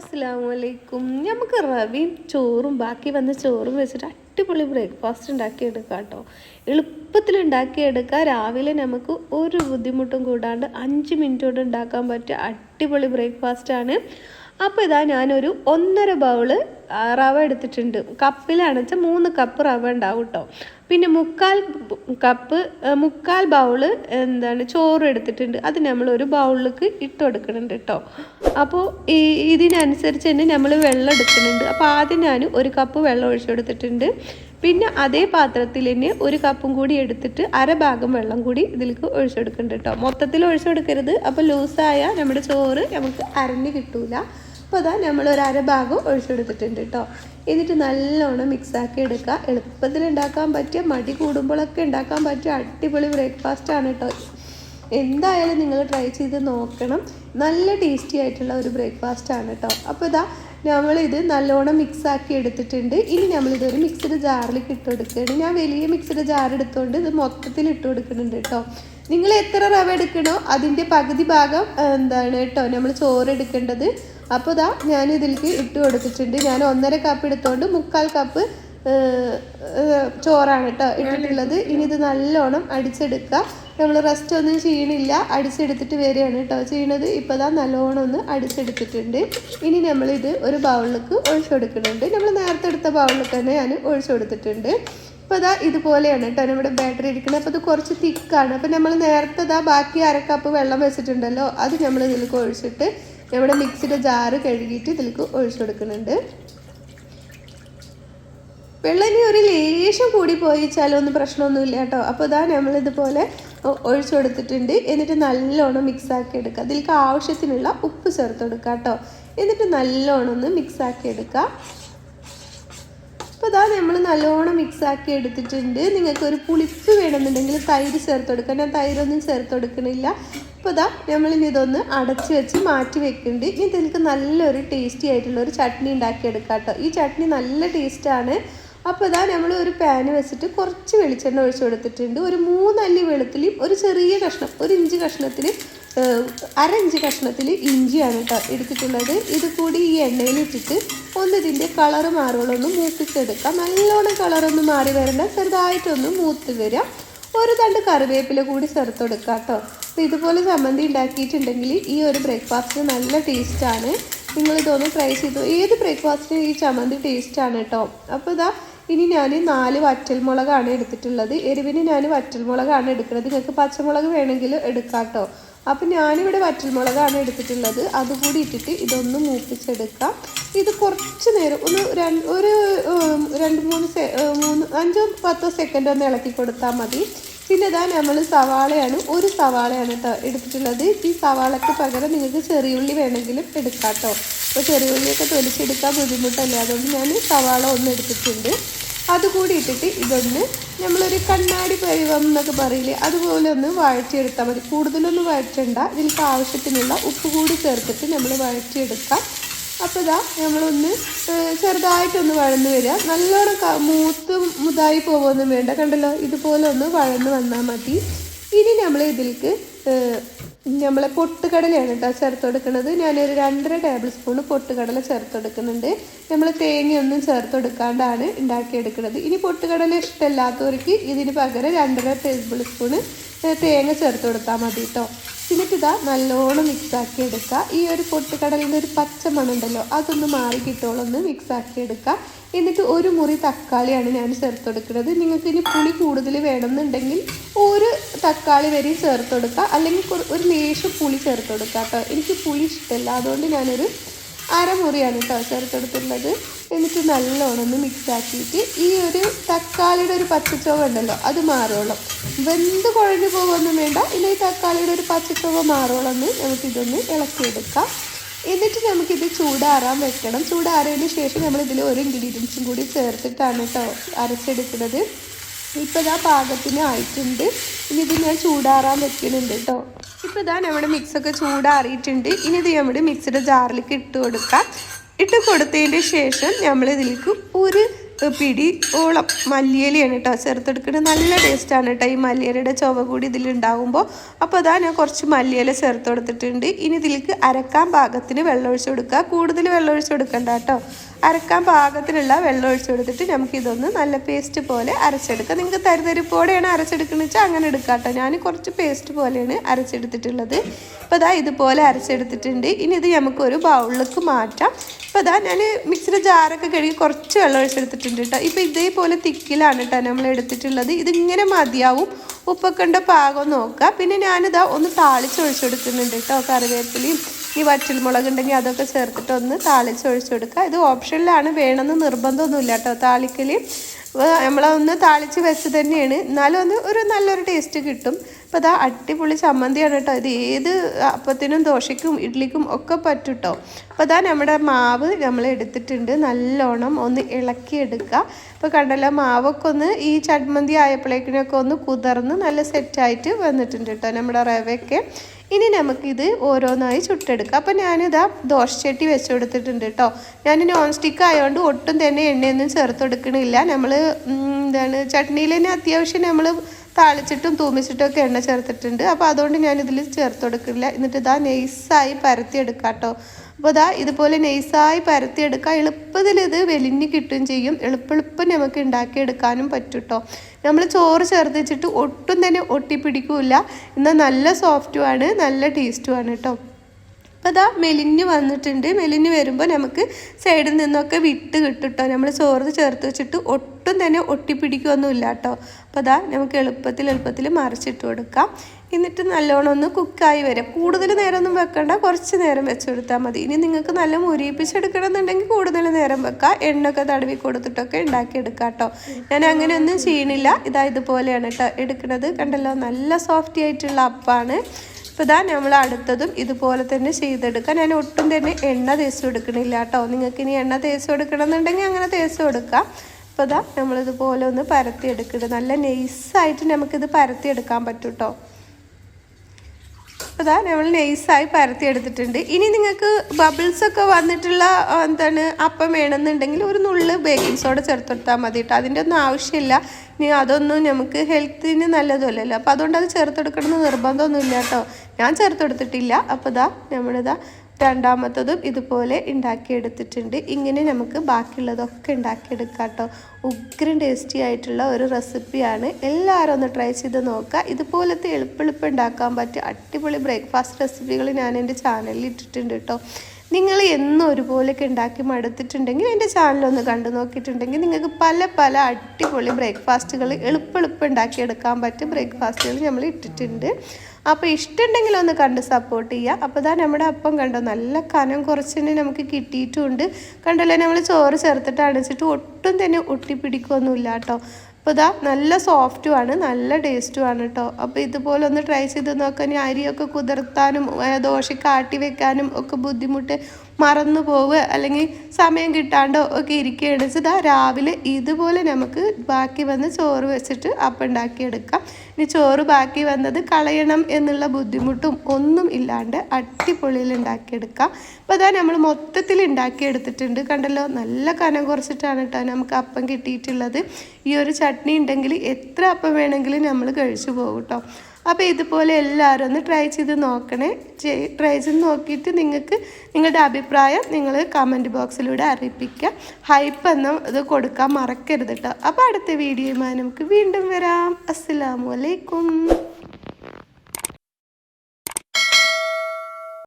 അസ്സാം വലൈക്കും നമുക്ക് റവിയും ചോറും ബാക്കി വന്ന ചോറും വെച്ചിട്ട് അടിപൊളി ബ്രേക്ക്ഫാസ്റ്റ് ഉണ്ടാക്കിയെടുക്കാം കേട്ടോ എളുപ്പത്തിൽ ഉണ്ടാക്കിയെടുക്കാം രാവിലെ നമുക്ക് ഒരു ബുദ്ധിമുട്ടും കൂടാണ്ട് അഞ്ച് മിനിറ്റ് കൊണ്ട് ഉണ്ടാക്കാൻ പറ്റിയ അടിപൊളി ബ്രേക്ക്ഫാസ്റ്റാണ്. അപ്പോൾ ഇതാ ഞാനൊരു ഒന്നര ബൗൾ റവ എടുത്തിട്ടുണ്ട്. കപ്പിലാണെന്ന് വെച്ചാൽ മൂന്ന് കപ്പ് റവ ഉണ്ടാവും കേട്ടോ പിന്നെ മുക്കാൽ കപ്പ് മുക്കാൽ ബൗൾ എന്താണ് ചോറ് എടുത്തിട്ടുണ്ട്. അത് നമ്മൾ ഒരു ബൗളിലേക്ക് ഇട്ട് കൊടുക്കുന്നുണ്ട് കേട്ടോ അപ്പോൾ ഈ ഇതിനനുസരിച്ച് തന്നെ നമ്മൾ വെള്ളം എടുക്കുന്നുണ്ട്. അപ്പോൾ ആദ്യം ഞാൻ ഒരു കപ്പ് വെള്ളം ഒഴിച്ചു കൊടുത്തിട്ടുണ്ട്. പിന്നെ അതേ പാത്രത്തിൽ തന്നെ ഒരു കപ്പും കൂടി എടുത്തിട്ട് അര ഭാഗം വെള്ളം കൂടി ഇതിലേക്ക് ഒഴിച്ചു കൊടുക്കുന്നുണ്ട് കേട്ടോ മൊത്തത്തിൽ ഒഴിച്ചു കൊടുക്കരുത്. അപ്പോൾ ലൂസായ നമ്മുടെ ചോറ് നമുക്ക് അരഞ്ഞ് കിട്ടൂല. അപ്പോൾ അതാ നമ്മൾ ഒരു അര ഭാഗം ഒഴിച്ചു കൊടുത്തിട്ടുണ്ട് കേട്ടോ എന്നിട്ട് നല്ലോണം മിക്സാക്കി എടുക്കുക. എളുപ്പത്തിൽ ഉണ്ടാക്കാൻ പറ്റിയ മടി കൂടുമ്പോഴൊക്കെ ഉണ്ടാക്കാൻ പറ്റിയ അടിപൊളി ബ്രേക്ക്ഫാസ്റ്റ് ആണ് കേട്ടോ എന്തായാലും നിങ്ങൾ ട്രൈ ചെയ്ത് നോക്കണം. നല്ല ടേസ്റ്റി ആയിട്ടുള്ള ഒരു ബ്രേക്ക്ഫാസ്റ്റ് ആണ് കേട്ടോ അപ്പോൾ ഇതാ നമ്മളിത് നല്ലോണം മിക്സാക്കി എടുത്തിട്ടുണ്ട്. ഇനി നമ്മളിതൊരു മിക്സിഡ് ജാറിലേക്ക് ഇട്ട് കൊടുക്കുകയാണ്. ഞാൻ വലിയ മിക്സിഡ് ജാർ എടുത്തുകൊണ്ട് ഇത് മൊത്തത്തിൽ ഇട്ട് കൊടുക്കുന്നുണ്ട് കേട്ടോ നിങ്ങൾ എത്ര റവ എടുക്കണോ അതിന്റെ പകുതി ഭാഗം എന്താണ് കേട്ടോ നമ്മൾ ചോറ് എടുക്കേണ്ടത് അപ്പോൾ ഇതാ ഞാൻ ഇതിലേക്ക് ഇട്ട് കൊടുത്തിട്ടുണ്ട്. ഞാൻ ഒന്നര കപ്പ് എടുത്തോണ്ട് മുക്കാൽ കപ്പ് ചോറാണ് കേട്ടോ ഇട്ടിട്ടുള്ളത്. ഇനി ഇത് നല്ലോണം അടിച്ചെടുക്കുക. നമ്മൾ റെസ്റ്റ് ഒന്നും ചെയ്യണില്ല. അടിച്ചെടുത്തിട്ട് വരികയാണ് കേട്ടോ ചെയ്യണത്. ഇപ്പോൾ ദാ നല്ലോണം ഒന്ന് അടിച്ചെടുത്തിട്ടുണ്ട്. ഇനി നമ്മളിത് ഒരു ബൗളിലേക്ക് ഒഴിച്ചു കൊടുക്കുന്നുണ്ട്. നമ്മൾ നേരത്തെ എടുത്ത ബൗളിലേക്ക് തന്നെ ഞാൻ ഒഴിച്ചു കൊടുത്തിട്ടുണ്ട്. അപ്പോൾ അതാ ഇതുപോലെയാണ് കേട്ടോ നമ്മുടെ ബാറ്ററി ഇരിക്കുന്നത്. അപ്പോൾ ഇത് കുറച്ച് തിക്കാണ് അപ്പോൾ നമ്മൾ നേരത്തെ ഇതാ ബാക്കി അരക്കപ്പ് കപ്പ് വെള്ളം വെച്ചിട്ടുണ്ടല്ലോ. അത് നമ്മൾ ഇതിലേക്ക് ഒഴിച്ചിട്ട് നമ്മുടെ മിക്സിയുടെ ജാറ് കഴുകിയിട്ട് ഇതിലേക്ക് ഒഴിച്ചു കൊടുക്കുന്നുണ്ട്. വെള്ളം ഇനി ഒരു ലേശം കൂടി പോയിച്ചാലും ഒന്നും പ്രശ്നമൊന്നുമില്ല കേട്ടോ. അപ്പോൾ ഇതാ നമ്മളിതുപോലെ ഒഴിച്ചു കൊടുത്തിട്ടുണ്ട്. എന്നിട്ട് നല്ലോണം മിക്സാക്കി എടുക്കുക. അതിലേക്ക് ആവശ്യത്തിനുള്ള ഉപ്പ് ചേർത്ത് കൊടുക്കുക കേട്ടോ. എന്നിട്ട് നല്ലോണം ഒന്ന് മിക്സാക്കി എടുക്കുക. അപ്പോൾ ഇതാ നമ്മൾ നല്ലോണം മിക്സാക്കി എടുത്തിട്ടുണ്ട്. നിങ്ങൾക്ക് ഒരു പുളിപ്പ് വേണമെന്നുണ്ടെങ്കിൽ തൈര് ചേർത്ത് കൊടുക്കുക. ഞാൻ തൈരൊന്നും ചേർത്ത് കൊടുക്കണില്ല. അപ്പോൾ ഇതാ നമ്മളിനി ഇതൊന്ന് അടച്ച് വെച്ച് മാറ്റി വെക്കുന്നുണ്ട് ഇനി ഇതിലേക്ക് നല്ലൊരു ടേസ്റ്റി ആയിട്ടുള്ള ഒരു ചട്നി ഉണ്ടാക്കിയെടുക്കാം കേട്ടോ ഈ ചട്നി നല്ല ടേസ്റ്റാണ് അപ്പോൾ ഇതാ നമ്മൾ ഒരു പാന് വെച്ചിട്ട് കുറച്ച് വെളിച്ചെണ്ണ ഒഴിച്ച് കൊടുത്തിട്ടുണ്ട്. ഒരു മൂന്നല്ലി വെളുത്തുള്ളിയും ഒരു ചെറിയ കഷ്ണം ഒരു ഇഞ്ച് കഷ്ണത്തിൽ അര ഇഞ്ച് കഷ്ണത്തിൽ ഇഞ്ചിയാണ് കേട്ടോ എടുത്തിട്ടുള്ളത്. ഇത് കൂടി ഈ എണ്ണയിൽ ഇട്ടിട്ട് ഒന്ന് ഇതിന്റെ കളറ് മാറുകളൊന്ന് മൂപ്പിച്ചെടുക്കാം. നല്ലോണം കളറൊന്ന് മാറി വരണ്ട ചെറുതായിട്ടൊന്ന് മൂത്ത് വരാം. ഒരു തണ്ട് കറിവേപ്പില കൂടി ചേർത്ത് കൊടുക്കുക കേട്ടോ. അപ്പോൾ ഇതുപോലെ ചമ്മന്തി ഉണ്ടാക്കിയിട്ടുണ്ടെങ്കിൽ ഈ ഒരു ബ്രേക്ക്ഫാസ്റ്റിന് നല്ല ടേസ്റ്റാണ് നിങ്ങളിതൊന്ന് ട്രൈ ചെയ്തു. ഏത് ബ്രേക്ക്ഫാസ്റ്റിനും ഈ ചമ്മന്തി ടേസ്റ്റാണ് കേട്ടോ. അപ്പോൾ ഇതാ ഇനി ഞാൻ നാല് വറ്റൽമുളകാണ് എടുത്തിട്ടുള്ളത്. എരിവിന് ഞാൻ വറ്റൽമുളകാണ് എടുക്കുന്നത്. നിങ്ങൾക്ക് പച്ചമുളക് വേണമെങ്കിൽ എടുക്കാം കേട്ടോ. അപ്പം ഞാനിവിടെ വറ്റൽമുളകാണ് എടുത്തിട്ടുള്ളത്. അതുകൂടി ഇട്ടിട്ട് ഇതൊന്ന് മൂപ്പിച്ചെടുക്കാം. ഇത് കുറച്ച് നേരം ഒന്ന് രണ്ട് ഒരു രണ്ട് മൂന്ന് സെ മൂന്ന് അഞ്ചോ പത്തോ സെക്കൻഡ് ഒന്ന് ഇളക്കി കൊടുത്താൽ മതി. പിന്നെ ഇതാ നമ്മൾ സവാളയാണ് ഒരു സവാളയാണ് എടുത്തിട്ടുള്ളത്. ഈ സവാളയ്ക്ക് പകരം നിങ്ങൾക്ക് ചെറിയുള്ളി വേണമെങ്കിലും എടുക്കാം കേട്ടോ അപ്പോൾ ചെറിയുള്ളിയൊക്കെ തൊലിച്ചെടുക്കാൻ ബുദ്ധിമുട്ടല്ലേ. അതുകൊണ്ട് ഞാൻ സവാള ഒന്ന് എടുത്തിട്ടുണ്ട്. അതുകൂടി ഇട്ടിട്ട് ഇതൊന്ന് നമ്മളൊരു കണ്ണാടി പരിവം എന്നൊക്കെ പറയില്ലേ അതുപോലെ ഒന്ന് വഴറ്റിയെടുത്താൽ മതി. കൂടുതലൊന്നും വഴറ്റണ്ട. ഇതിലേക്ക് ആവശ്യത്തിനുള്ള ഉപ്പ് കൂടി ചേർത്തിട്ട് നമ്മൾ വഴറ്റിയെടുക്കാം. അപ്പോൾ ഇതാ നമ്മളൊന്ന് ചെറുതായിട്ടൊന്ന് വഴന്ന് വരിക നല്ലോണം മൂത്ത് മുതായി പോകുമൊന്നും വേണ്ട. കണ്ടല്ലോ? ഇതുപോലെ ഒന്ന് വഴന്ന് വന്നാൽ മതി. ഇനി നമ്മൾ ഇതിലേക്ക് നമ്മളെ പൊട്ടുകടലയാണ് കേട്ടോ ചേർത്ത് കൊടുക്കുന്നത് ഞാനൊരു രണ്ടര ടേബിൾ സ്പൂൺ പൊട്ടുകടല ചേർത്ത് കൊടുക്കുന്നുണ്ട് നമ്മൾ തേങ്ങയൊന്നും ചേർത്ത് കൊടുക്കാണ്ടാണ് ഉണ്ടാക്കിയെടുക്കുന്നത് ഇനി പൊട്ടുകടല ഇഷ്ടമല്ലാത്തവർക്ക് ഇതിന് പകരം രണ്ടര ടേബിൾ സ്പൂണ് തേങ്ങ ചേർത്ത് കൊടുത്താൽ മതി കേട്ടോ എന്നിട്ടിതാ നല്ലോണം മിക്സാക്കി എടുക്കുക ഈ ഒരു പൊട്ടുകടലിന്റെ ഒരു പച്ച മണുണ്ടല്ലോ അതൊന്ന് മാറി കിട്ടോളൊന്ന് മിക്സാക്കി എടുക്കുക എന്നിട്ട് ഒരു മുറി തക്കാളിയാണ് ഞാൻ ചേർത്ത് കൊടുക്കുന്നത്. നിങ്ങൾക്ക് ഇനി പുളി കൂടുതൽ വേണമെന്നുണ്ടെങ്കിൽ ഒരു തക്കാളി വരെയും ചേർത്ത് കൊടുക്കുക അല്ലെങ്കിൽ ഒരു ലേശം പുളി ചേർത്ത് കൊടുക്കുക കേട്ടോ എനിക്ക് പുളി ഇഷ്ടമല്ല. അതുകൊണ്ട് ഞാനൊരു അരമുറിയാണ് കേട്ടോ ചേർത്തെടുത്തുള്ളത് എന്നിട്ട് നല്ലോണം ഒന്ന് മിക്സ് ആക്കിയിട്ട് ഈ ഒരു തക്കാളിയുടെ ഒരു പച്ചച്ചോവ ഉണ്ടല്ലോ അത് മാറുള്ളൂ വെന്ത് കുഴഞ്ഞു പോകുമൊന്നും വേണ്ട ഇല്ല ഈ തക്കാളിയുടെ ഒരു പച്ചച്ചോവ മാറുള്ളൂ നമുക്കിതൊന്ന് ഇളക്കിയെടുക്കാം. എന്നിട്ട് നമുക്കിത് ചൂടാറാൻ വെക്കണം. ചൂടാറിയതിന് ശേഷം നമ്മൾ ഇതിൽ ഒരു ഇൻഗ്രീഡിയൻസും കൂടി ചേർത്തിട്ടാണ് കേട്ടോ അരച്ചെടുക്കുന്നത്. ഇപ്പോൾ ഇതാ പാകത്തിന് ആയിട്ടുണ്ട്. ഇനി ഇത് ഞാൻ ചൂടാറാൻ വെക്കുന്നുണ്ട് കേട്ടോ ഇപ്പോൾ ഇതാ നമ്മുടെ മിക്സൊക്കെ ചൂടാറിയിട്ടുണ്ട്. ഇനി ഇത് നമ്മുടെ മിക്സിയുടെ ജാറിലേക്ക് ഇട്ട് കൊടുക്കാം. ഇട്ട് കൊടുത്തതിന്റെ ശേഷം നമ്മൾ ഇതിലേക്ക് ഒരു പിടി ഓളം മല്ലിയിലയാണ് കേട്ടോ ചേർത്തെടുക്കുന്നത്. നല്ല ടേസ്റ്റാണ് കേട്ടോ ഈ മല്ലിയിലയുടെ ചുവ കൂടി ഇതിലുണ്ടാകുമ്പോൾ അപ്പോൾ അതാ ഞാൻ കുറച്ച് മല്ലിയില ചേർത്ത് കൊടുത്തിട്ടുണ്ട്. ഇനി ഇതിലേക്ക് അരക്കാൻ പാകത്തിന് വെള്ളം ഒഴിച്ച് കൊടുക്കുക. കൂടുതൽ വെള്ളം ഒഴിച്ച് കൊടുക്കണ്ട കേട്ടോ അരക്കാൻ പാകത്തിനുള്ള വെള്ളം ഒഴിച്ച് കൊടുത്തിട്ട് നമുക്കിതൊന്ന് നല്ല പേസ്റ്റ് പോലെ അരച്ചെടുക്കാം. നിങ്ങൾക്ക് തരിതരിപ്പോടെയാണ് അരച്ചെടുക്കുന്നത് വെച്ചാൽ അങ്ങനെ എടുക്കാം കേട്ടോ ഞാൻ കുറച്ച് പേസ്റ്റ് പോലെയാണ് അരച്ചെടുത്തിട്ടുള്ളത്. അപ്പോൾ അതാ ഇതുപോലെ അരച്ചെടുത്തിട്ടുണ്ട്. ഇനി ഇത് നമുക്കൊരു ബൗളിലേക്ക് മാറ്റാം. അപ്പോൾ അതാ ഞാൻ മിക്സിയുടെ ജാറൊക്കെ കഴുകി കുറച്ച് വെള്ളം ഒഴിച്ചെടുത്തിട്ടുണ്ട് കേട്ടോ ഇപ്പോൾ ഇതേപോലെ തിക്കിലാണ് കേട്ടോ നമ്മൾ എടുത്തിട്ടുള്ളത്. ഇതിങ്ങനെ മതിയാവും. ഉപ്പൊക്കെ ഉണ്ടോ പാകം നോക്കുക പിന്നെ ഞാനിതാ ഒന്ന് താളിച്ച് ഒഴിച്ചെടുക്കുന്നുണ്ട് കേട്ടോ കറിവേപ്പിലയും ഈ വറ്റൽമുളക് ഉണ്ടെങ്കിൽ അതൊക്കെ ചേർത്തിട്ട് ഒന്ന് താളിച്ച് ഒഴിച്ചെടുക്കുക ഇത് ഓപ്ഷനിലാണ്. വേണമെന്ന് നിർബന്ധമൊന്നുമില്ല കേട്ടോ താളിക്കൽ നമ്മളൊന്ന് താളിച്ച് വെച്ച് തന്നെയാണ്. എന്നാലും ഒന്ന് ഒരു നല്ലൊരു ടേസ്റ്റ് കിട്ടും. അപ്പോൾ അതാ അടിപൊളി ചമ്മന്തിയാണ് കേട്ടോ ഇത് ഏത് അപ്പത്തിനും ദോശയ്ക്കും ഇഡ്ഡലിക്കും ഒക്കെ പറ്റും കേട്ടോ അപ്പോൾ അതാ നമ്മുടെ മാവ് നമ്മൾ എടുത്തിട്ടുണ്ട്. നല്ലോണം ഒന്ന് ഇളക്കിയെടുക്കുക അപ്പോൾ കണ്ടല്ലോ മാവൊക്കെ ഒന്ന് ഈ ചട്മന്തി ആയപ്പോഴേക്കിനൊക്കെ ഒന്ന് കുതിർന്ന് നല്ല സെറ്റായിട്ട് വന്നിട്ടുണ്ട് കേട്ടോ നമ്മുടെ റവയൊക്കെ. ഇനി നമുക്കിത് ഓരോന്നായി ചുട്ടെടുക്കാം. അപ്പോൾ ഞാനിതാ ദോശച്ചട്ടി വെച്ച് കൊടുത്തിട്ടുണ്ട് കേട്ടോ ഞാൻ നോൺ സ്റ്റിക്ക് ആയതുകൊണ്ട് ഒട്ടും തന്നെ എണ്ണയൊന്നും ചേർത്ത് കൊടുക്കണില്ല നമ്മൾ എന്താണ് ചട്നിയിൽ തന്നെ അത്യാവശ്യം നമ്മൾ താളിച്ചിട്ടും തൂമിച്ചിട്ടും ഒക്കെ എണ്ണ ചേർത്തിട്ടുണ്ട്. അപ്പോൾ അതുകൊണ്ട് ഞാനിതിൽ ചേർത്ത് കൊടുക്കില്ല എന്നിട്ട് ഇതാ നെയ്സായി പരത്തിയെടുക്കാം കേട്ടോ അപ്പോൾ ഇതാ ഇതുപോലെ നെയ്സായി പരത്തിയെടുക്കുക എളുപ്പത്തിൽ ഇത് വെലിഞ്ഞ് കിട്ടുകയും ചെയ്യും. എളുപ്പെളുപ്പം നമുക്ക് ഉണ്ടാക്കിയെടുക്കാനും പറ്റും കേട്ടോ നമ്മൾ ചോറ് ചേർത്ത് വെച്ചിട്ട് ഒട്ടും തന്നെ ഒട്ടിപ്പിടിക്കില്ല. എന്നാൽ നല്ല സോഫ്റ്റുമാണ് നല്ല ടേസ്റ്റുമാണ് കേട്ടോ അപ്പോൾ അതാ മെലിഞ്ഞ് വന്നിട്ടുണ്ട്. മെലിഞ്ഞ് വരുമ്പോൾ നമുക്ക് സൈഡിൽ നിന്നൊക്കെ വിട്ട് കിട്ടും കേട്ടോ നമ്മൾ ചോറ് ചേർത്ത് വെച്ചിട്ട് ഒട്ടും തന്നെ ഒട്ടിപ്പിടിക്കുകയൊന്നുമില്ല കേട്ടോ അപ്പോൾ അതാ നമുക്ക് എളുപ്പത്തിൽ എളുപ്പത്തിൽ മറിച്ചിട്ട് കൊടുക്കാം. എന്നിട്ട് നല്ലോണം ഒന്ന് കുക്കായി വരും. കൂടുതൽ നേരമൊന്നും വെക്കണ്ട കുറച്ച് നേരം വെച്ച് കൊടുത്താൽ മതി. ഇനി നിങ്ങൾക്ക് നല്ല മുരിയിപ്പിച്ചെടുക്കണമെന്നുണ്ടെങ്കിൽ കൂടുതൽ നേരം വെക്കാം. എണ്ണൊക്കെ തടവി കൊടുത്തിട്ടൊക്കെ ഉണ്ടാക്കിയെടുക്കാം കേട്ടോ ഞാൻ അങ്ങനെയൊന്നും ചെയ്യണില്ല. ഇതാ ഇതുപോലെയാണ് കേട്ടോ എടുക്കുന്നത്. കണ്ടല്ലോ നല്ല സോഫ്റ്റി ആയിട്ടുള്ള അപ്പാണ്. അപ്പോൾ ഇതാ നമ്മൾ അടുത്തതും ഇതുപോലെ തന്നെ ചെയ്തെടുക്കാം. ഞാൻ ഒട്ടും തന്നെ എണ്ണ തേച്ച് കൊടുക്കണില്ല കേട്ടോ നിങ്ങൾക്ക് ഇനി എണ്ണ തേച്ച് കൊടുക്കണമെന്നുണ്ടെങ്കിൽ അങ്ങനെ തേച്ച് കൊടുക്കാം. അപ്പോൾ ഇതാ നമ്മളിതുപോലെ ഒന്ന് പരത്തി എടുക്കുന്നത് നല്ല നെയ്സായിട്ട് നമുക്കിത് പരത്തിയെടുക്കാൻ പറ്റും കേട്ടോ അപ്പോൾ ഇതാ നമ്മൾ നെയ്സായി പരത്തി എടുത്തിട്ടുണ്ട്. ഇനി നിങ്ങൾക്ക് ബബിൾസ് ഒക്കെ വന്നിട്ടുള്ള എന്താണ് അപ്പം വേണമെന്നുണ്ടെങ്കിൽ ഒരു നുള്ള് ബേക്കിംഗ് സോഡ ചേർത്ത് കൊടുത്താൽ മതി കേട്ടോ അതിന്റെ ഒന്നും ആവശ്യമില്ല. ഇനി അതൊന്നും നമുക്ക് ഹെൽത്തിന് നല്ലതല്ലല്ലോ അപ്പോൾ അതുകൊണ്ട് അത് ചേർത്തെടുക്കണമെന്ന് നിർബന്ധമൊന്നുമില്ല കേട്ടോ ഞാൻ ചേർത്തെടുത്തിട്ടില്ല അപ്പോൾ ഇതാ നമ്മളിതാ രണ്ടാമത്തതും ഇതുപോലെ ഉണ്ടാക്കിയെടുത്തിട്ടുണ്ട്. ഇങ്ങനെ നമുക്ക് ബാക്കിയുള്ളതൊക്കെ ഉണ്ടാക്കിയെടുക്കാം കേട്ടോ. ഉഗ്രൻ ടേസ്റ്റി ആയിട്ടുള്ള ഒരു റെസിപ്പിയാണ് എല്ലാവരും ഒന്ന് ട്രൈ ചെയ്ത് നോക്കുക. ഇതുപോലത്തെ എളുപ്പെളുപ്പം ഉണ്ടാക്കാൻ പറ്റിയ അടിപൊളി ബ്രേക്ക്ഫാസ്റ്റ് റെസിപ്പികൾ ഞാൻ എന്റെ ചാനലിൽ ഇട്ടിട്ടുണ്ട് കേട്ടോ. നിങ്ങൾ എന്നും ഒരുപോലെയൊക്കെ ഉണ്ടാക്കി മടുത്തിട്ടുണ്ടെങ്കിൽ എന്റെ ചാനലൊന്ന് കണ്ടു നോക്കിയിട്ടുണ്ടെങ്കിൽ നിങ്ങൾക്ക് പല പല അടിപൊളി ബ്രേക്ക്ഫാസ്റ്റുകൾ എളുപ്പെളുപ്പം ഉണ്ടാക്കിയെടുക്കാൻ പറ്റും ബ്രേക്ക്ഫാസ്റ്റുകൾ നമ്മൾ ഇട്ടിട്ടുണ്ട്. അപ്പോൾ ഇഷ്ടമുണ്ടെങ്കിൽ ഒന്ന് കണ്ട് സപ്പോർട്ട് ചെയ്യുക. അപ്പോൾ ഇതാ നമ്മുടെ അപ്പം കണ്ടോ നല്ല കനം കുറച്ച് തന്നെ നമുക്ക് കിട്ടിയിട്ടുമുണ്ട് കണ്ടല്ലോ നമ്മൾ ചോറ് ചേർത്തിട്ട് അടച്ചിട്ട് ഒട്ടും തന്നെ ഒട്ടിപ്പിടിക്കുകയൊന്നുമില്ല കേട്ടോ. അപ്പോൾ ഇതാ നല്ല സോഫ്റ്റുമാണ് നല്ല ടേസ്റ്റുമാണ് കേട്ടോ അപ്പോൾ ഇതുപോലെ ഒന്ന് ട്രൈ ചെയ്ത് നോക്കാൻ അരിയൊക്കെ കുതിർത്താനും ദോശയ്ക്ക് ആട്ടി വെക്കാനും ഒക്കെ ബുദ്ധിമുട്ട് മറന്നു പോവുക അല്ലെങ്കിൽ സമയം കിട്ടാണ്ടോ ഒക്കെ ഇരിക്കുകയാണ്. ഇതാ രാവിലെ ഇതുപോലെ നമുക്ക് ബാക്കി വന്ന് ചോറ് വെച്ചിട്ട് അപ്പം ഉണ്ടാക്കിയെടുക്കാം. ഇനി ചോറ് ബാക്കി വന്നത് കളയണം എന്നുള്ള ബുദ്ധിമുട്ടും ഒന്നും ഇല്ലാണ്ട് അടിപൊളിയിൽ ഉണ്ടാക്കിയെടുക്കാം. അപ്പോൾ അതാ നമ്മൾ മൊത്തത്തിൽ ഉണ്ടാക്കിയെടുത്തിട്ടുണ്ട്. കണ്ടല്ലോ നല്ല കനം കുറച്ചിട്ടാണ് കേട്ടോ നമുക്ക് അപ്പം കിട്ടിയിട്ടുള്ളത്. ഈ ഒരു ചട്നി ഉണ്ടെങ്കിൽ എത്ര അപ്പം വേണമെങ്കിലും നമ്മൾ കഴിച്ചു പോകും കേട്ടോ. അപ്പോൾ ഇതുപോലെ എല്ലാവരും ഒന്ന് ട്രൈ ചെയ്ത് നോക്കണേ. ട്രൈ ചെയ്ത് നോക്കിയിട്ട് നിങ്ങൾക്ക് നിങ്ങളുടെ അഭിപ്രായം നിങ്ങൾ കമന്റ് ബോക്സിലൂടെ അറിയിപ്പിക്കുക. ഹൈപ്പ് എന്ന ഇത് കൊടുക്കാൻ മറക്കരുത് കേട്ടോ അപ്പോൾ അടുത്ത വീഡിയോയുമായി നമുക്ക് വീണ്ടും വരാം. അസ്സലാമു അലൈക്കും.